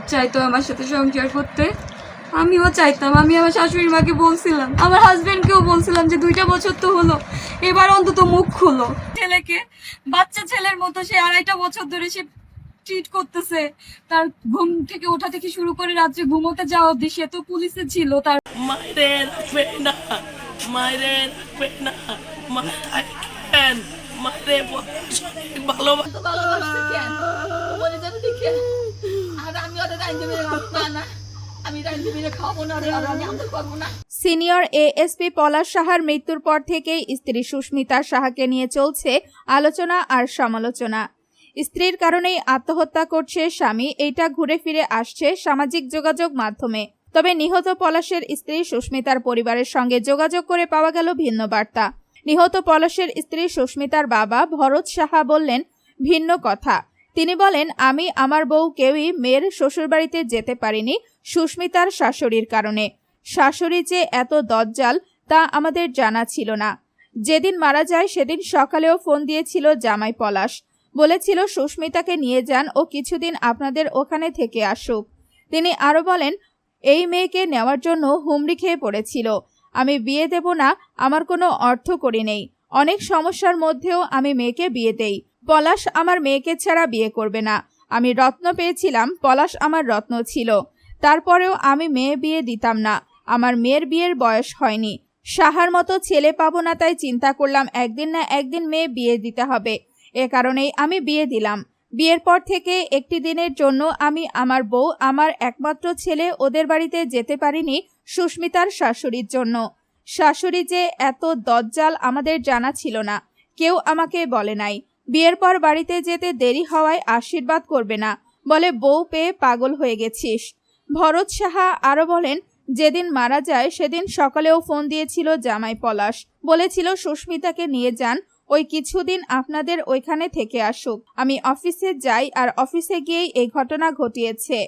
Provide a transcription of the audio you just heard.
খুব চাইতো আমার সাথে সংসার করতে। আমিও চাইতাম আমি আমার শাশুড়ির মাকে বলছিলাম আমার হাজবেন্ডকেও বলছিলাম যে দুইটা বছর তো হলো এবার অন্তত মুখ খুলো। ছেলেকে বাচ্চা ছেলের মতো সে আড়াইটা বছর ধরে সে ট্রিট করতেছে তার ঘুম থেকে ওঠা থেকে শুরু করে রাত্রে ঘুমোতে যাওয়া অব্দি সে তো পুলিশে ছিল তার মায়েরে রাখবে না মায়েরে রাখবে না মাথায় কেন মায়েরে ভালোবাসা। ভালোবাসতে কেন? বলে যাবে দেখে। সিনিয়র এএসপি পলাশ সাহার মৃত্যুর পর থেকেই স্ত্রী সুস্মিতা সাহাকে নিয়ে চলছে আলোচনা আর সমালোচনা। স্ত্রীর কারণেই আত্মহত্যা করছে স্বামী, এইটা ঘুরে ফিরে আসছে সামাজিক যোগাযোগ মাধ্যমে। তবে নিহত পলাশের স্ত্রী সুস্মিতার পরিবারের সঙ্গে যোগাযোগ করে পাওয়া গেল ভিন্ন বার্তা। নিহত পলাশের স্ত্রী সুস্মিতার বাবা ভরত সাহা বললেন, ভিন্ন কথা। তিনি বলেন, আমি আমার বউ কেউই মেয়ের শ্বশুরবাড়িতে যেতে পারিনি সুস্মিতার শাশুড়ির কারণে। শাশুড়ি যে এত দজ্জাল তা আমাদের জানা ছিল না। যেদিন মারা যায় সেদিন সকালেও ফোন দিয়েছিল জামাই পলাশ। বলেছিল, সুস্মিতাকে নিয়ে যান, ও কিছুদিন আপনাদের ওখানে থেকে আসুক। তিনি আরও বলেন, এই মেয়েকে নেওয়ার জন্য হুমড়ি খেয়ে পড়েছিল। আমি বিয়ে দেব না, আমার কোনো অর্থ করি নেই। অনেক সমস্যার মধ্যেও আমি মেয়েকে বিয়ে দেই। পলাশ আমার মেয়েকে ছাড়া বিয়ে করবে না। আমি রত্ন পেয়েছিলাম, পলাশ আমার রত্ন ছিল। তারপরেও আমি মেয়ে বিয়ে দিতাম না। আমার মেয়ের বিয়ের বয়স হয়নি। সাহার মতো ছেলে পাবো না তাই চিন্তা করলাম একদিন না একদিন মেয়ে বিয়ে দিতে হবে। এ কারণেই আমি বিয়ে দিলাম। বিয়ের পর থেকে একটি দিনের জন্য আমি আমার বউ, আমার একমাত্র ছেলে ওদের বাড়িতে যেতে পারিনি সুস্মিতার শাশুড়ির জন্য। শাশুড়ি যে এত দজ্জাল আমাদের জানা ছিল না। কেউ আমাকে বলে নাই। বিয়ের পর বাড়িতে যেতে দেরি হওয়ায় আশীর্বাদ করবে না বলে বউ পেয়ে পাগল হয়ে গেছিস। ভরত সাহা আরও বলেন, যেদিন মারা যায় সেদিন সকালেও ফোন দিয়েছিল জামাই পলাশ। বলেছিল, সুস্মিতাকে নিয়ে যান, ওই কিছুদিন আপনাদের ওইখানে থেকে আসুক। আমি অফিসে যাই আর অফিসে গিয়েই এই ঘটনা ঘটিয়েছে।